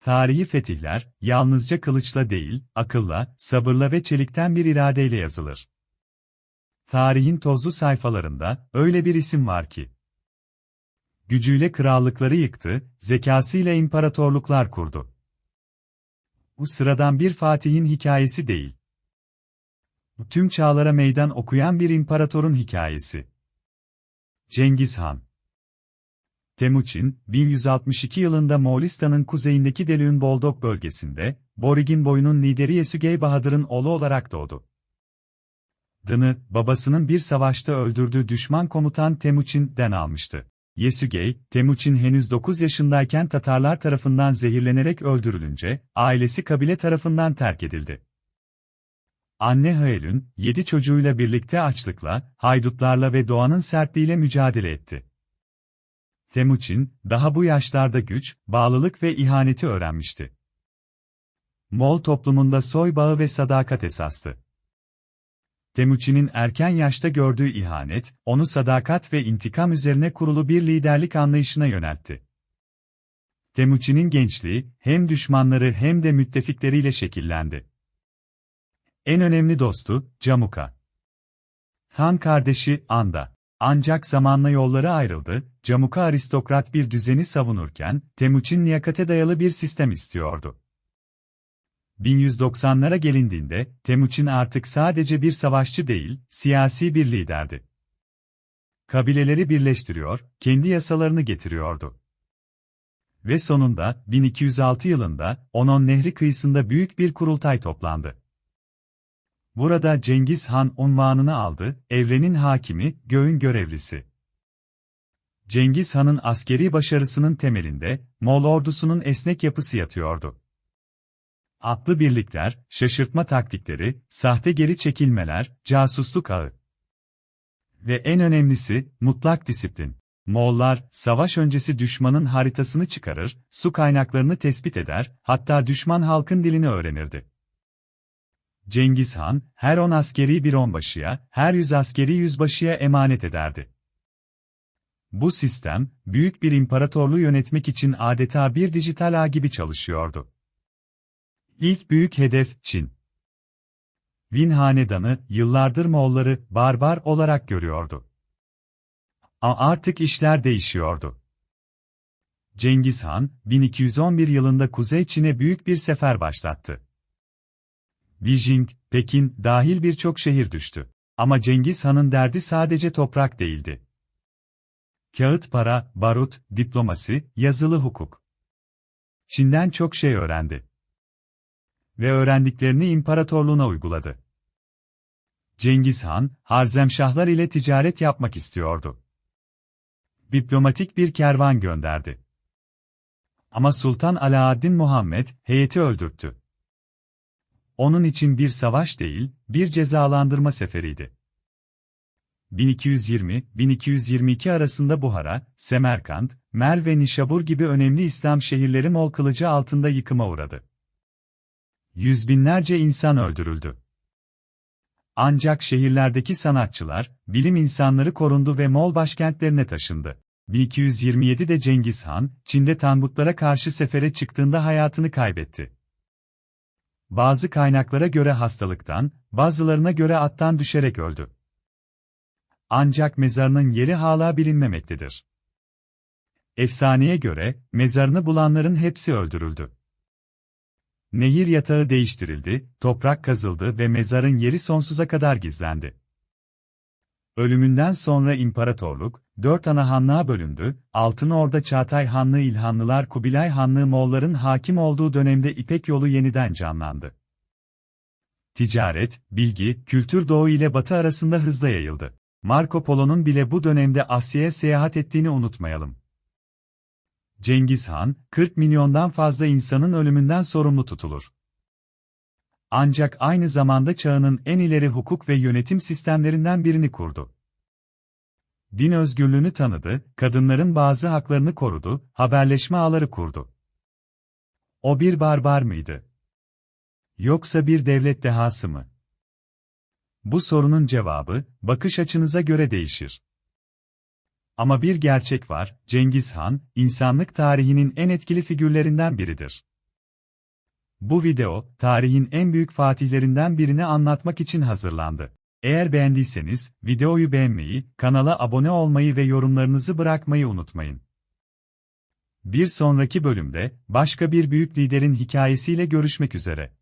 Tarihi fetihler, yalnızca kılıçla değil, akılla, sabırla ve çelikten bir iradeyle yazılır. Tarihin tozlu sayfalarında, öyle bir isim var ki. Gücüyle krallıkları yıktı, zekasıyla imparatorluklar kurdu. Bu sıradan bir fatihin hikayesi değil. Tüm çağlara meydan okuyan bir imparatorun hikayesi. Cengiz Han Temuçin, 1162 yılında Moğolistan'ın kuzeyindeki Delüğün Boldok bölgesinde, Borigin boyunun lideri Yesügey Bahadır'ın oğlu olarak doğdu. Dını, babasının bir savaşta öldürdüğü düşman komutan Temuçin'den almıştı. Yesügey, Temuçin henüz 9 yaşındayken Tatarlar tarafından zehirlenerek öldürülünce, ailesi kabile tarafından terk edildi. Anne Haelün, 7 çocuğuyla birlikte açlıkla, haydutlarla ve doğanın sertliğiyle mücadele etti. Temuçin, daha bu yaşlarda güç, bağlılık ve ihaneti öğrenmişti. Moğol toplumunda soy bağı ve sadakat esastı. Temuçin'in erken yaşta gördüğü ihanet, onu sadakat ve intikam üzerine kurulu bir liderlik anlayışına yöneltti. Temuçin'in gençliği, hem düşmanları hem de müttefikleriyle şekillendi. En önemli dostu, Camuka. Han kardeşi, Anda. Ancak zamanla yolları ayrıldı, Camuka aristokrat bir düzeni savunurken, Temuçin liyakate dayalı bir sistem istiyordu. 1190'lara gelindiğinde, Temuçin artık sadece bir savaşçı değil, siyasi bir liderdi. Kabileleri birleştiriyor, kendi yasalarını getiriyordu. Ve sonunda, 1206 yılında, Onon Nehri kıyısında büyük bir kurultay toplandı. Burada Cengiz Han unvanını aldı, evrenin hakimi, göğün görevlisi. Cengiz Han'ın askeri başarısının temelinde, Moğol ordusunun esnek yapısı yatıyordu. Atlı birlikler, şaşırtma taktikleri, sahte geri çekilmeler, casusluk ağı. Ve en önemlisi, mutlak disiplin. Moğollar, savaş öncesi düşmanın haritasını çıkarır, su kaynaklarını tespit eder, hatta düşman halkın dilini öğrenirdi. Cengiz Han, her on askeri bir onbaşıya, her yüz askeri yüzbaşıya emanet ederdi. Bu sistem, büyük bir imparatorluğu yönetmek için adeta bir dijital ağ gibi çalışıyordu. İlk büyük hedef, Çin. Win Hanedanı, yıllardır Moğolları, barbar olarak görüyordu. Ama artık işler değişiyordu. Cengiz Han, 1211 yılında Kuzey Çin'e büyük bir sefer başlattı. Beijing, Pekin dahil birçok şehir düştü. Ama Cengiz Han'ın derdi sadece toprak değildi. Kağıt para, barut, diplomasi, yazılı hukuk. Çin'den çok şey öğrendi. Ve öğrendiklerini imparatorluğuna uyguladı. Cengiz Han, Harzemşahlar ile ticaret yapmak istiyordu. Diplomatik bir kervan gönderdi. Ama Sultan Alaaddin Muhammed, heyeti öldürttü onun için bir savaş değil, bir cezalandırma seferiydi. 1220-1222 arasında Buhara, Semerkant, Mer ve Nişabur gibi önemli İslam şehirleri Moğol kılıcı altında yıkıma uğradı. Yüz binlerce insan öldürüldü. Ancak şehirlerdeki sanatçılar, bilim insanları korundu ve Moğol başkentlerine taşındı. 1227'de Cengiz Han, Çin'de Tanbutlara karşı sefere çıktığında hayatını kaybetti. Bazı kaynaklara göre hastalıktan, bazılarına göre attan düşerek öldü. Ancak mezarının yeri hala bilinmemektedir. Efsaneye göre, mezarını bulanların hepsi öldürüldü. Nehir yatağı değiştirildi, toprak kazıldı ve mezarın yeri sonsuza kadar gizlendi. Ölümünden sonra imparatorluk, dört ana hanlığa bölündü, Altın Orda Çağatay Hanlığı İlhanlılar Kubilay Hanlığı Moğolların hakim olduğu dönemde İpek yolu yeniden canlandı. Ticaret, bilgi, kültür doğu ile batı arasında hızla yayıldı. Marco Polo'nun bile bu dönemde Asya'ya seyahat ettiğini unutmayalım. Cengiz Han, 40 milyondan fazla insanın ölümünden sorumlu tutulur. Ancak aynı zamanda çağının en ileri hukuk ve yönetim sistemlerinden birini kurdu. Din özgürlüğünü tanıdı, kadınların bazı haklarını korudu, haberleşme ağları kurdu. O bir barbar mıydı? Yoksa bir devlet dehası mı? Bu sorunun cevabı, bakış açınıza göre değişir. Ama bir gerçek var, Cengiz Han, insanlık tarihinin en etkili figürlerinden biridir. Bu video, tarihin en büyük fatihlerinden birini anlatmak için hazırlandı. Eğer beğendiyseniz, videoyu beğenmeyi, kanala abone olmayı ve yorumlarınızı bırakmayı unutmayın. Bir sonraki bölümde, başka bir büyük liderin hikayesiyle görüşmek üzere.